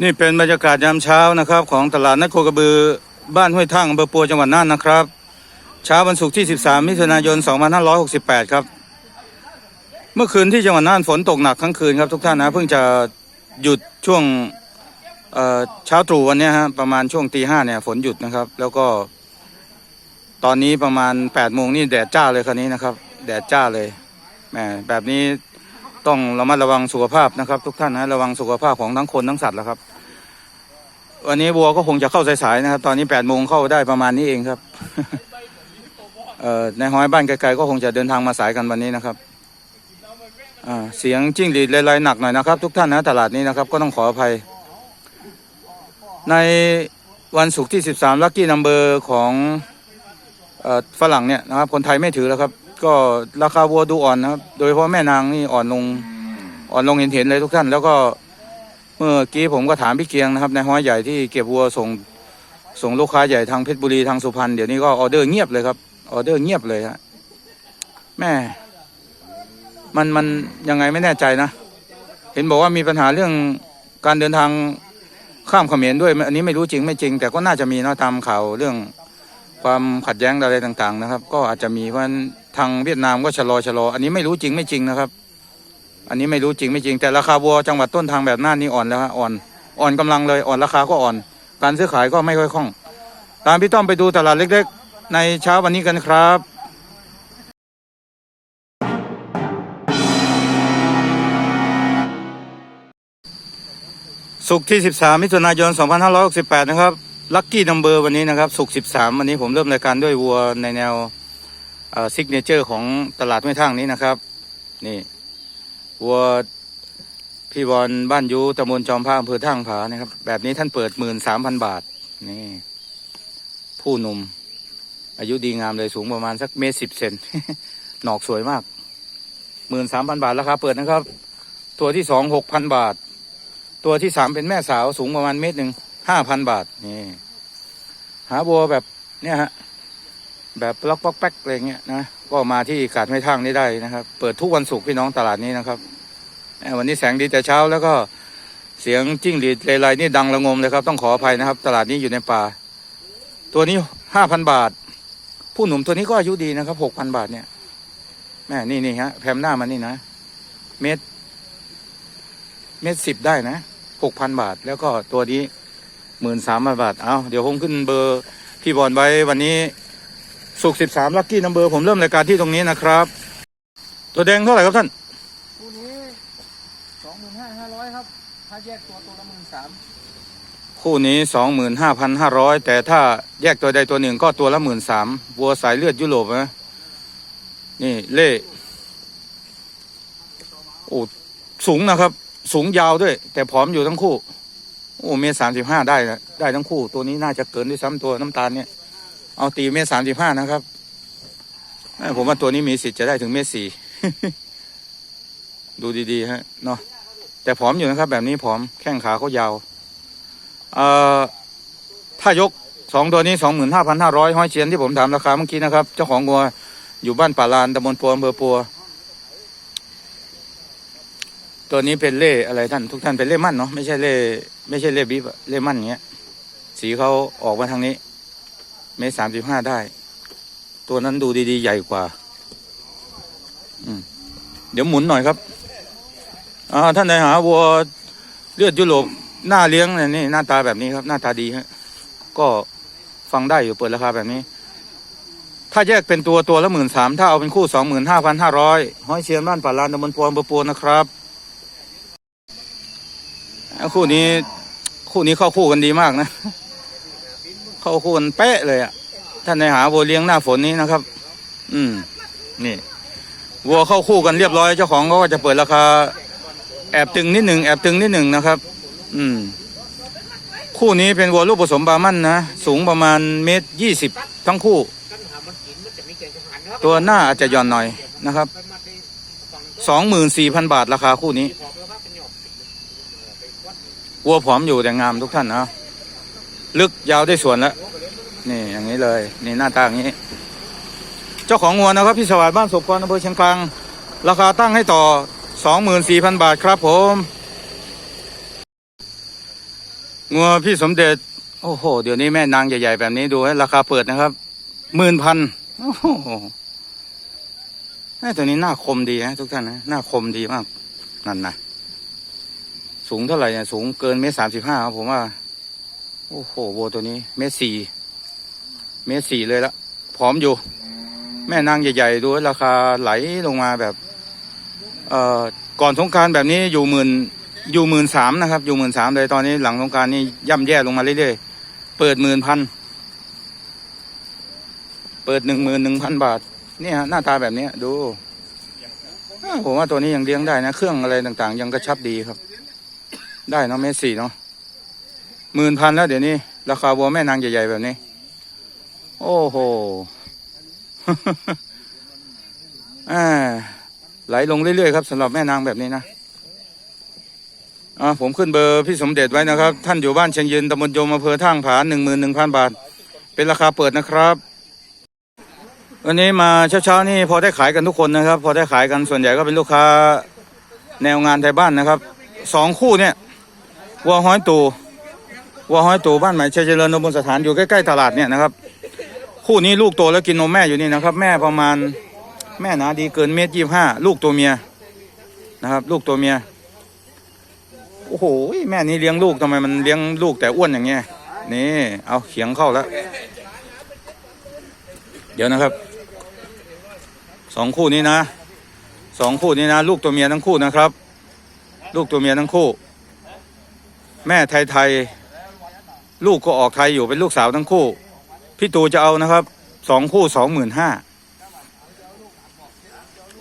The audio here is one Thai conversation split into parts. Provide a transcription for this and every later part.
นี่เป็นบรรยากาศยามเช้านะครับ ของตลาดนัดโคกระบือบ้านห้วยทั่งอำเภอปัวจังหวัดน่านนะครับ เช้าวันศุกร์ที่ 13 มิถุนายน 2568 ครับ เมื่อคืนที่จังหวัดน่านฝนตกหนักทั้งคืนครับทุกท่านนะเพิ่งจะหยุดช่วงเเช้าตรู่วันนี้ฮะประมาณช่วงตีห้าเนี่ยฝนหยุดนะครับ แล้วก็ ตอนนี้ประมาณ8โมงนี่แดดจ้าเลยคันนี้นะครับ แดดจ้าเลยแหมแบบนี้ ต้องระมัดระวังสุขภาพนะครับ ทุกท่านนะระวังสุขภาพของทั้งคนทั้งสัตว์แล้วครับ วันนี้วัวก็คงจะเข้าสายๆนะครับ ตอนนี้แปดโมงเข้าได้ประมาณนี้เองครับในห้อยบ้านไกลๆก็คงจะเดินทางมาสายกันวันนี้นะครับเสียงจิ้งหรีดเลายๆหนักหน่อยนะครับ ทุกท่านนะตลาดนี้นะครับ ก็ต้องขออภัย ในวันศุกร์ที่ 13ลัคกี้นัมเบอร์ของฝรั่งเนี่ยนะครับ คนไทยไม่ถือแล้วครับ ก็ราคาวัวดูอ่อนนะครับ โดยเฉพาะแม่นางนี่อ่อนลงอ่อนลงเห็นเห็นเลยทุกท่าน แล้วก็เมื่อกี้ผมก็ถามพี่เกียงนะครับในห้อยใหญ่ที่เก็บวัวส่งส่งลูกค้าใหญ่ทางเพชรบุรีทางสุพรรณเดี๋ยวนี้ก็ออเดอร์เงียบเลยครับออเดอร์เงียบเลยฮะแม่ มันมันยังไงไม่แน่ใจนะ เห็นบอกว่ามีปัญหาเรื่องการเดินทางข้ามเขมรด้วย อันนี้ไม่รู้จริงไม่จริง แต่ก็น่าจะมีเนาะตามข่าวเรื่องความขัดแย้งอะไรต่าง ๆ นะครับ ก็อาจจะมีเพราะฉะนั้น ทางเวียดนามก็ชะลอชะลอ อันนี้ไม่รู้จริงไม่จริงนะครับ อันนี้ไม่รู้จริงไม่จริง แต่ราคาวัวจังหวัดต้นทางแบบน่านนี่อ่อนแล้วฮะอ่อนอ่อนกำลังเลยอ่อนราคาก็อ่อน การซื้อขายก็ไม่ค่อยคล่อง ตามพี่ต้อมไปดูตลาดเล็ก ๆ ในเช้าวันนี้กันครับศุกที่ 13 มิถุนายน 2568 นะครับ ลัคกี้นัมเบอร์วันนี้นะครับศุก13 วันนี้ผมเริ่มรายการด้วยวัวในแนว ซิกเนเจอร์ของตลาดไม่ทั้งนี้นะครับ นี่วัวพี่บอลบ้านยูตำบลจอมพระอำเภอท่างผานะครับ แบบนี้ท่านเปิดหมื่นสามพันบาท นี่ ผู้หนุ่ม อายุดีงามเลยสูงประมาณสักเมตรสิบเซนหนอกสวยมากหมื่นสามพันบาทราคาเปิดนะครับ ตัวที่สองหกพันบาท ตัวที่สามเป็นแม่สาวสูงประมาณเมตรหนึ่งห้าพันบาท นี่ หาวัวแบบเนี่ยฮะ แบบล็อกป๊อกแป๊กอะไรเงี้ยนะก็มาที่กาดไม่ทางนี้ได้นะครับ เปิดทุกวันศุกร์พี่น้องตลาดนี้นะครับวันนี้แสงดีแต่เช้าแล้วก็เสียงจิ้งหรีดเลไลนี่ดังระงมเลยครับ ต้องขออภัยนะครับ ตลาดนี้อยู่ในป่า ตัวนี้ห้าพันบาท ผู้หนุ่มตัวนี้ก็อายุดีนะครับหกพันบาทเนี่ยแม่นี่นี่ฮะแพมหน้ามันนี่นะเม็ดเม็ดสิบได้นะหกพันบาท แล้วก็ตัวนี้หมื่นสามพันบาทเอาเดี๋ยวผมขึ้นเบอร์พี่บอลไว้วันนี้ สุกสิบสามลัคกี้นัมเบอร์ผมเริ่มรายการที่ตรงนี้นะครับ ตัวแดงเท่าไหร่ครับท่านคู่นี้สองหมื่นห้าห้าร้อยครับ ถ้าแยกตัวตัวละหมื่นสามคู่นี้สองหมื่นห้าพันห้าร้อยแต่ถ้าแยกตัวใดตัวหนึ่งก็ตัวละหมื่นสามวัวสายเลือดยุโรปนะนี่เล่โอ้สูงนะครับ สูงยาวด้วย แต่ผอมอยู่ทั้งคู่ โอ้เมตรสามสิบห้าได้นะได้ทั้งคู่ ตัวนี้น่าจะเกินด้วยซ้ำตัวน้ำตาลเนี่ย เอาตีเมตรสามสิบห้านะครับผมว่าตัวนี้มีสิทธิ์จะได้ถึงเมตรสี่ดูดีๆฮะเนาะแต่ผอมอยู่นะครับ แบบนี้ผอมแข้งขาเขายาวเอ่อถ้ายกสองตัวนี้สองหมื่นห้าพันห้าร้อยห้อยเชียนที่ผมถามราคาเมื่อกี้นะครับ เจ้าของงัวอยู่บ้านป่าลานตำบลปัวอำเภอปัว ตัวนี้เป็นเล่อะไรท่านทุกท่านเป็นเล่มั่นเนาะไม่ใช่เล่ไม่ใช่เล่บีบเล่มั่นเงี้ย สีเขาออกมาทางนี้ เมตรสามสิบห้าได้ ตัวนั้นดูดีๆ ใหญ่กว่าอืมเดี๋ยวหมุนหน่อยครับอ่าท่านใดหาวัวเลือดยุโรปหน้าเลี้ยงเนี่ยนี่หน้าตาแบบนี้ครับ หน้าตาดีฮะก็ฟังได้อยู่เปิดราคาแบบนี้ ถ้าแยกเป็นตัวตัวละหมื่นสามถ้าเอาเป็นคู่สองหมื่นห้าพันห้าร้อยห้อยเชียนบ้านป่าลานตำบลปวนอำเภอปวนนะครับคู่นี้คู่นี้เข้าคู่กันดีมากนะ เข้าคู่กันเป๊ะเลยอะท่านในหาวัวเลี้ยงหน้าฝนนี้นะครับ อืม นี่วัวเข้าคู่กันเรียบร้อยเจ้าของเขาก็จะเปิดราคา แอบตึงนิดหนึ่งแอบตึงนิดหนึ่งนะครับ อืม คู่นี้เป็นวัวลูกผสมบามันนะสูงประมาณเมตรยี่สิบทั้งคู่ ตัวหน้าอาจจะย่อนหน่อยนะครับสองหมื่นสี่พันบาทราคาคู่นี้วัวผอมอยู่แต่งามทุกท่านนะ ลึกยาวได้ส่วนแล้วนี่อย่างนี้เลย นี่หน้าตาอย่างนี้ เจ้าของงัวนะครับพี่สวัสดิ์บ้านศพกรอำเภอเชียงกลาง ราคาตั้งให้ต่อสองหมื่นสี่พันบาทครับผมงัวพี่สมเด็จ โอ้โห เดี๋ยวนี้แม่นางใหญ่ๆแบบนี้ดูให้ราคาเปิดนะครับหมื่นพันโอ้โหแม่ตัวนี้หน้าคมดีนะทุกท่านนะหน้าคมดีมากนั่นนะสูงเท่าไหร่เนี่ยสูงเกินเมตรสามสิบห้าครับผมว่า โอ้โหวัวตัวนี้ เมตรสี่เมตรสี่เลยละผอมอยู่ แม่นางใหญ่ๆดูราคาไหลลงมาแบบเอ่อก่อนสงกรารแบบนี้อยู่หมื่นอยู่หมื่นสามนะครับ อยู่หมื่นสามเลยตอนนี้หลังสงกรารนี่ย่ำแย่ลงมาเรื่อยๆเปิดหมื่นพันเปิดหนึ่งหมื่นหนึ่งพันบาทเนี่ยหน้าตาแบบนี้ดูผมว่าตัวนี้ยังเลี้ยงได้นะ เครื่องอะไรต่างๆ ยังกระชับดีครับ ได้เนาะเมสสี่เนาะ หมื่นพันแล้วเดี๋ยวนี้ ราคาวัวแม่นางใหญ่ๆแบบนี้ โอ้โหอ่าไหลลงเรื่อยๆครับสำหรับแม่นางแบบนี้นะอ่าผมขึ้นเบอร์พี่สมเด็จไว้นะครับ ท่านอยู่บ้านเชียงยืนตำบลโยมอำเภอท่างผาหนึ่งหมื่นหนึ่งพันบาท เป็นราคาเปิดนะครับ วันนี้มาเช้าๆนี่พอได้ขายกันทุกคนนะครับ พอได้ขายกันส่วนใหญ่ก็เป็นลูกค้าแนวงานไทยบ้านนะครับสองคู่เนี่ยวัวห้อยตู วัวห้อยตูบ้านใหม่ชัยเจริญนบนสถานอยู่ใกล้ๆตลาดเนี่ยนะครับ คู่นี้ลูกโตแล้วกินนมแม่อยู่นี่นะครับ แม่ประมาณแม่หนาดีเกินเมตรยี่ห้าลูกตัวเมียนะครับ ลูกตัวเมียโอ้โหแม่นี้เลี้ยงลูกทำไมมันเลี้ยงลูกแต่อ้วนอย่างเงี้ยนี่ เอาเขียงเข้าแล้ว เดี๋ยวนะครับสองคู่นี้นะสองคู่นี้นะ ลูกตัวเมียทั้งคู่นะครับ ลูกตัวเมียทั้งคู่ แม่ไทยไทย ลูกก็ออกไทยอยู่เป็นลูกสาวทั้งคู่ พี่ตูจะเอานะครับสองคู่สองหมื่นห้า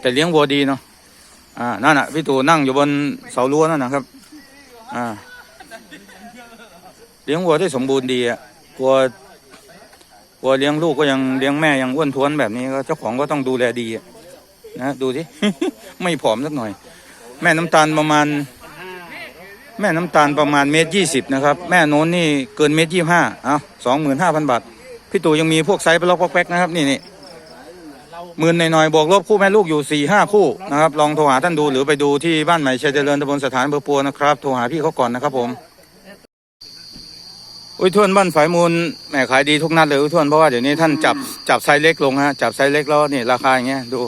แต่เลี้ยงวัวดีเนาะอ่านั่นน่ะพี่ตู่นั่งอยู่บนเสารั้วนั่นนะครับอ่าเลี้ยงวัวได้สมบูรณ์ดีอะวัววัวเลี้ยงลูกก็ยังเลี้ยงแม่ยังอ้วนท้วนแบบนี้ก็เจ้าของก็ต้องดูแลดีอะนะดูสิ ไม่ผอมสักหน่อย แม่น้ำตาลประมาณ แม่น้ำตาลประมาณเมตรยี่สิบนะครับ แม่โน้นนี่เกินเมตรยี่ห้าเอาสองหมื่นห้าพันบาท พี่ตู่ยังมีพวกไซส์ปล็อกปอกแป๊กนะครับ นี่นี่หมื่นหน่อยๆบวกลบคู่แม่ลูกอยู่สี่ห้าคู่นะครับ ลองโทรหาท่านดูหรือไปดูที่บ้านใหม่ชัยเจริญตำบลสถานเบอร์ปัวนะครับ โทรหาพี่เขาก่อนนะครับผม อุ้ยทวนบ้านฝายมูลแหมขายดีทุกนัดเลยอุ้ยทวนเพราะว่าเดี๋ยวนี้ท่านจับจับไซส์เล็กลงฮะจับไซส์เล็กแล้วนี่ราคาอย่างเงี้ยดู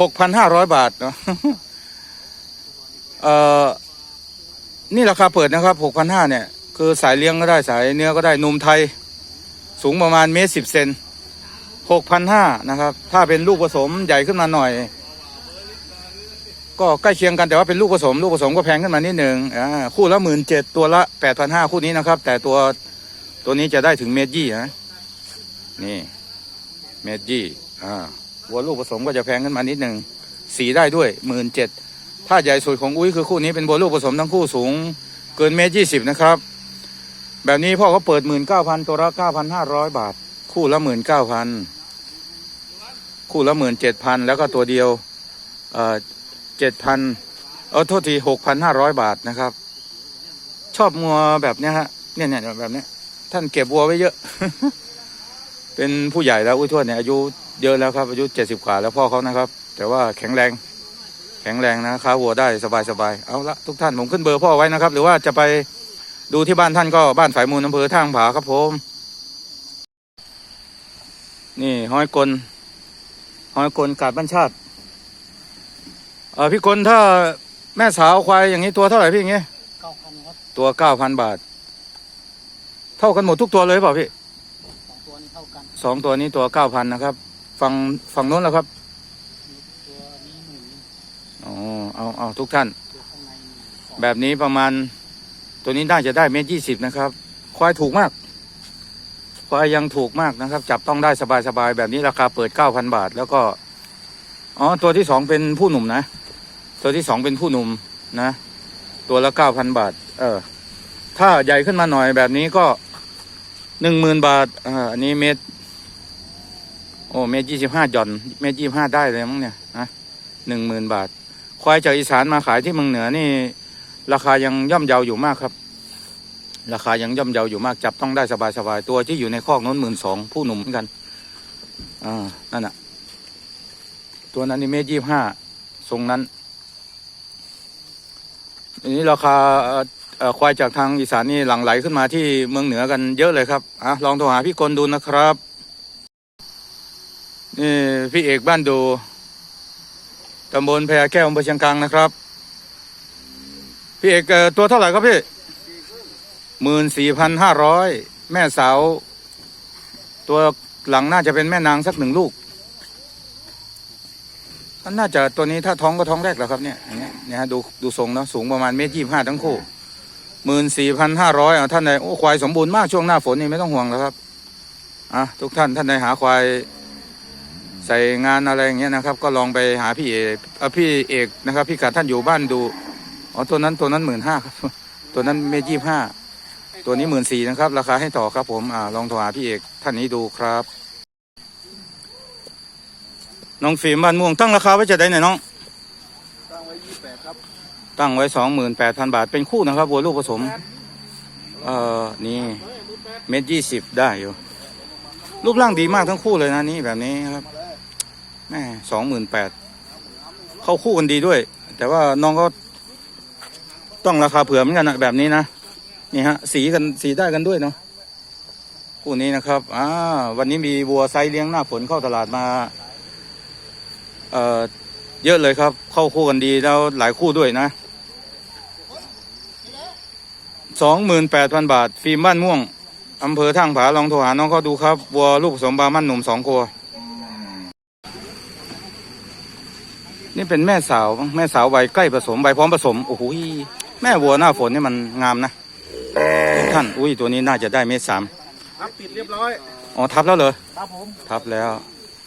หกพันห้าร้อยบาทเนาะเอ่อ นี่ราคาเปิดนะครับหกพันห้าเนี่ย คือสายเลี้ยงก็ได้สายเนื้อก็ได้นมไทย สูงประมาณเมตรสิบเซนหกพันห้านะครับ ถ้าเป็นลูกผสมใหญ่ขึ้นมาหน่อย ก็ใกล้เคียงกันแต่ว่าเป็นลูกผสม ลูกผสมก็แพงขึ้นมานิดหนึ่งอ่าคู่ละหมื่นเจ็ดตัวละแปดพันห้าคู่นี้นะครับ แต่ตัวตัวนี้จะได้ถึงเมตรยี่นะนี่เมตรยี่อ่าวัวลูกผสมก็จะแพงขึ้นมานิดหนึ่งสีได้ด้วยหมื่นเจ็ด ถ้าใหญ่สุดของอุ้ยคือคู่นี้เป็นวัวลูกผสมทั้งคู่สูง เกินเมตรยี่สิบนะครับ แบบนี้พ่อเขาเปิดหมื่นเก้าพันตัวละเก้าพันห้าร้อยบาท คู่ละหมื่นเก้าพันคู่ละหมื่นเจ็ดพันแล้วก็ตัวเดียวเอ่อเจ็ดพันเออโทษทีหกพันห้าร้อยบาทนะครับ ชอบงัวแบบเนี้ยฮะเนี่ยเนี่ยแบบเนี้ยท่านเก็บวัวไว้เยอะ เป็นผู้ใหญ่แล้วอุ้ยทวดเนี่ยอายุเยอะแล้วครับอายุเจ็ดสิบกว่าแล้วพ่อเขานะครับ แต่ว่าแข็งแรง แข็งแรงนะค้าวัวได้สบายสบายเอาละทุกท่านผมขึ้นเบอร์พ่อไว้นะครับ หรือว่าจะไปดูที่บ้านท่านก็บ้านฝ่ายมูลอำเภอท่างผาครับผม นี่ห้อยกลห้อยกลกาดบ้านชาติเออพี่กลถ้าแม่สาวควายอย่างนี้ตัวเท่าไหร่พี่อย่างงี้เก้าพันครับตัวเก้าพันบาท เท่ากันหมดทุกตัวเลยเปล่าพี่สองตัวนี้เท่ากันสองตัวนี้ตัวเก้าพันนะครับ ฝั่งฝั่งโน้นแล้วครับ ตัวนี้หมื่น อ๋อ เอาเอาทุกท่าน แบบนี้ประมาณ ตัวนี้น่าจะได้เมตรยี่สิบนะครับ ควายถูกมากควายยังถูกมากนะครับ จับต้องได้สบายๆแบบนี้ราคาเปิดเก้าพันบาท แล้วก็อ๋อตัวที่สองเป็นผู้หนุ่มนะ ตัวที่สองเป็นผู้หนุ่มนะ ตัวละเก้าพันบาท เออ ถ้าใหญ่ขึ้นมาหน่อยแบบนี้ก็หนึ่งหมื่นบาทอ่าอันนี้เมตรโอ้เมตรยี่สิบห้าหย่อน เมตรยี่สิบห้าได้เลยมั้งเนี่ยนะหนึ่งหมื่นบาท ควายจากอีสานมาขายที่เมืองเหนือนี่ ราคายังย่อมเยาอยู่มากครับ ราคายังย่อมเยาอยู่มากจับต้องได้สบายๆตัวที่อยู่ในคอกน้นหมื่นสองผู้หนุ่มเหมือนกันอ่านั่นน่ะตัวนั้นนี่เมตรยี่ห้าทรงนั้นอันนี้ราคาควายจากทางอีสานนี่หลั่งไหลขึ้นมาที่เมืองเหนือกันเยอะเลยครับอะลองโทรหาพี่กลดูนะครับนี่พี่เอกบ้านดู ตำบลแพญาแก้วอำเภอเชียงกลางนะครับ พี่เอกเอ่อตัวเท่าไหร่ครับพี่หมื่นสี่พันห้าร้อยแม่สาว ตัวหลังน่าจะเป็นแม่นางสักหนึ่งลูกมันน่าจะตัวนี้ถ้าท้องก็ท้องแรกแล้วครับเนี่ยเนี่ยฮะดูดูทรงเนาะสูงประมาณเมตรยี่ห้าทั้งคู่หมื่นสี่พันห้าร้อยอะท่านใดโอ้ควายสมบูรณ์มากช่วงหน้าฝนนี่ไม่ต้องห่วงแล้วครับอะทุกท่านท่านใดหาควาย ใส่งานอะไรอย่างเงี้ยนะครับ ก็ลองไปหาพี่เอกเอ่อพี่เอกนะครับ พี่กัดท่านอยู่บ้านดูอ๋อตัวนั้นตัวนั้นหมื่นห้าครับตัวนั้นเมตรยี่ห้าตัวนี้หมื่นสี่นะครับ ราคาให้ต่อครับผมอ่าลองโทรหาพี่เอกท่านนี้ดูครับ น้องฟิล์มบ้านม่วงตั้งราคาไว้จะได้ไหนน้อง ตั้งไว้ยี่แปดครับ ตั้งไว้สองหมื่นแปดพันบาทเป็นคู่นะครับวัวลูกผสม เอ่อนี่เม็ดยี่สิบได้อยู่รูปร่างดีมากทั้งคู่เลยนะนี่แบบนี้ครับ แม่สองหมื่นแปดเข้าคู่กันดีด้วย แต่ว่าน้องก็ต้องราคาเผื่อเหมือนกันนะแบบนี้นะนี่ฮะ สีกันสีได้กันด้วยเนาะคู่นี้นะครับอ่าวันนี้มีวัวไซเลี้ยงหน้าฝนเข้าตลาดมา เอ่อเยอะเลยครับ เข้าคู่กันดีแล้วหลายคู่ด้วยนะสองหมื่นแปดพันบาท ฟิล์มบ้านม่วงอำเภอท่างผาลองโทรหาน้องเขาดูครับวัวลูกผสมบามั่นหนุ่มสองตัว นี่เป็นแม่สาวมั้งแม่สาววัยใกล้ผสมใบพร้อมผสมโอ้โหแม่วัวหน้าฝนนี่มันงามนะทุกท่านอุ้ยตัวนี้น่าจะได้เมตรสามครับปิดเรียบร้อยอ๋อทับแล้วเหรอครับผมทับแล้ว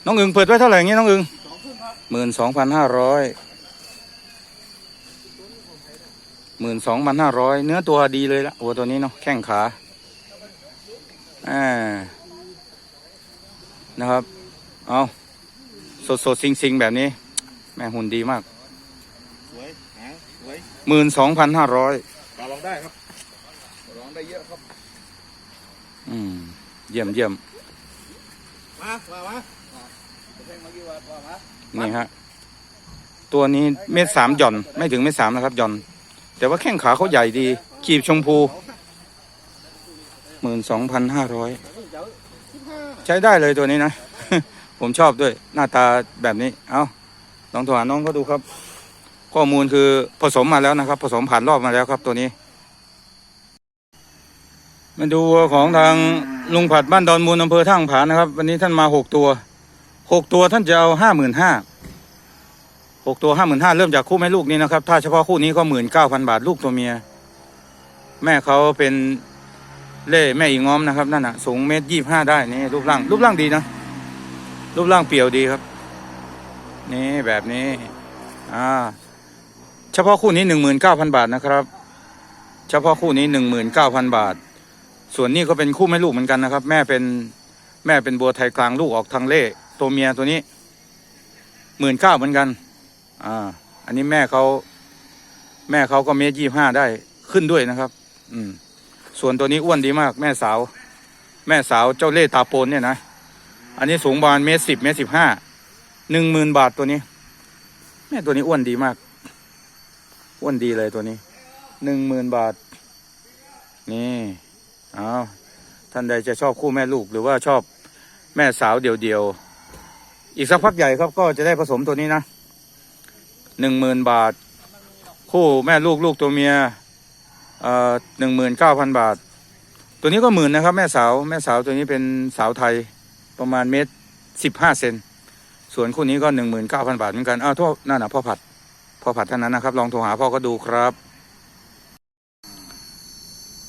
น้องอึงเปิดไว้เท่าไหร่อย่างงี้น้องอึงหมื่นสองพันห้าร้อยหมื่นสองพันห้าร้อยเนื้อตัวดีเลยละวัวตัวนี้เนาะแข้งขาอ่านะครับเอาสดสดๆสิงสิงๆแบบนี้ แม่หุ่นดีมากสวยหางสวยหมื่นสองพันห้าร้อยต่อรองได้ครับต่อรองได้เยอะครับ อืม เยี่ยมเยี่ยมมามามาเพ่งมากี่วันมามานี่ฮะ ตัวนี้เม็ดสามหย่อน ไม่ถึงเม็ดสามนะครับหย่อน แต่ว่าแข้งขาเขาใหญ่ดี กีบชมพูหมื่นสองพันห้าร้อยเดี๋ยวสิบห้าใช้ได้เลยตัวนี้นะ ผมชอบด้วยหน้าตาแบบนี้ เอา ลองโทรหาน้องเขาดูครับ ข้อมูลคือผสมมาแล้วนะครับ ผสมผ่านรอบมาแล้วครับตัวนี้ มาดูวัวของทางลุงผัดบ้านดอนมูลอำเภอท่างผานะครับ วันนี้ท่านมาหกตัวหกตัวท่านจะเอาห้าหมื่นห้าหกตัวห้าหมื่นห้าเริ่มจากคู่แม่ลูกนี้นะครับ ถ้าเฉพาะคู่นี้ก็หมื่นเก้าพันบาทลูกตัวเมีย แม่เขาเป็นเล่แม่อีง้อมนะครับนั่นน่ะสูงเมตรยี่ห้าได้นี่รูปร่างรูปร่างดีนะรูปร่างเปี่ยวดีครับ นี่แบบนี้ อ่า เฉพาะคู่นี้หนึ่งหมื่นเก้าพันบาทนะครับ เฉพาะคู่นี้หนึ่งหมื่นเก้าพันบาท ส่วนนี้ก็เป็นคู่แม่ลูกเหมือนกันนะครับ แม่เป็นแม่เป็นบัวไทยกลางลูกออกทางเล่ตัวเมียตัวนี้หมื่นเก้าเหมือนกัน อ่า อันนี้แม่เขาแม่เขาก็เมตรยี่ห้าได้ขึ้นด้วยนะครับ อืม ส่วนตัวนี้อ้วนดีมาก แม่สาว แม่สาวเจ้าเล่ตาโปนเนี่ยนะ อันนี้สูงประมาณเมตรสิบเมตรสิบห้า หนึ่งหมื่นบาทตัวนี้ แม่ตัวนี้อ้วนดีมาก อ้วนดีเลยตัวนี้หนึ่งหมื่นบาท นี่เอาท่านใดจะชอบคู่แม่ลูกหรือว่าชอบแม่สาวเดี่ยวๆ อีกสักพักใหญ่ครับก็จะได้ผสมตัวนี้นะหนึ่งหมื่นบาท คู่แม่ลูกลูกตัวเมียเอ่อหนึ่งหมื่นเก้าพันบาท ตัวนี้ก็หมื่นนะครับ แม่สาวแม่สาวตัวนี้เป็นสาวไทยประมาณเมตรสิบห้าเซน ส่วนคู่นี้ก็หนึ่งหมื่นเก้าพันบาทเหมือนกันอ้าวโทษนั่นนะพ่อผัดพ่อผัดท่านนั้นนะครับ ลองโทรหาพ่อก็ดูครับ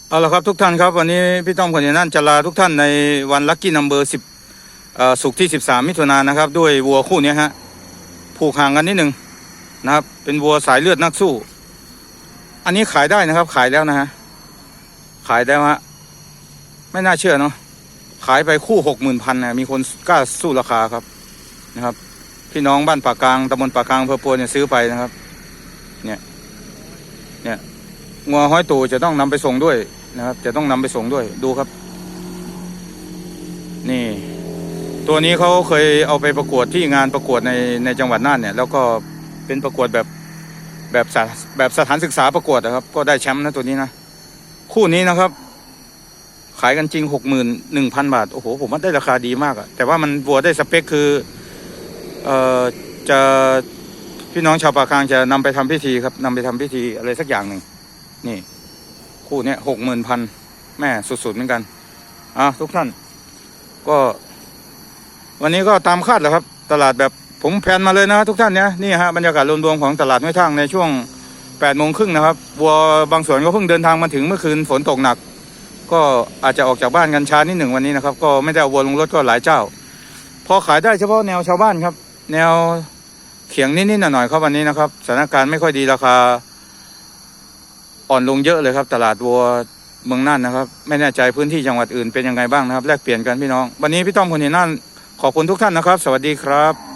เอาละครับทุกท่านครับ วันนี้พี่ต้อมคนอย่างนั้นจะลาทุกท่านในวันลัคกี้นัมเบอร์สิบสุกที่สิบสามมิถุนายนนะครับ ด้วยวัวคู่นี้ฮะผูกห่างกันนิดหนึ่งนะครับ เป็นวัวสายเลือดนักสู้ อันนี้ขายได้นะครับ ขายแล้วนะฮะขายได้ฮะไม่น่าเชื่อเนาะขายไปคู่หกหมื่นพันนะมีคนกล้าสู้ราคาครับ นะครับพี่น้องบ้านปากกลางตำบลปากกลางอำเภอปัวเนี่ยซื้อไปนะครับ เนี่ยเนี่ยงัวห้อยตูจะต้องนำไปส่งด้วยนะครับ จะต้องนำไปส่งด้วยดูครับ นี่ ตัวนี้เขาเคยเอาไปประกวดที่งานประกวดในในจังหวัดน่านเนี่ย แล้วก็เป็นประกวดแบบแบบสถแบบสถานศึกษาประกวดนะครับ ก็ได้แชมป์นะตัวนี้นะคู่นี้นะครับ ขายกันจริงหกหมื่นหนึ่งพันบาท โอ้โหผมว่าได้ราคาดีมากอะแต่ว่ามันวัวได้สเปคคือ เอ่อจะพี่น้องชาวปากกลางจะนำไปทำพิธีครับนำไปทำพิธีอะไรสักอย่างหนึ่งนี่ คู่เนี้ยหกหมื่นพันแม่สุดๆเหมือนกันอะทุกท่าน ก็ วันนี้ก็ตามคาดแหละครับ ตลาดแบบผมแพนมาเลยนะทุกท่านเนี่ยนี่ฮะบรรยากาศรวมๆของตลาดห้วยทางในช่วงแปดโมงครึ่งนะครับวัวบางส่วนก็เพิ่งเดินทางมาถึงเมื่อคืนฝนตกหนัก ก็อาจจะออกจากบ้านกันช้านิดหนึ่งวันนี้นะครับ ก็ไม่ได้เอาวัวลงรถก็หลายเจ้า พอขายได้เฉพาะแนวชาวบ้านครับ แนวเขียงนิดๆหน่อยๆครับวันนี้นะครับสถานการณ์ไม่ค่อยดีราคา อ่อนลงเยอะเลยครับ ตลาดวัวเมืองน่านนะครับ ไม่แน่ใจพื้นที่จังหวัดอื่นเป็นยังไงบ้างนะครับ แลกเปลี่ยนกันพี่น้อง วันนี้พี่ต้อมคนนี้น่านขอบคุณทุกท่านนะครับ สวัสดีครับ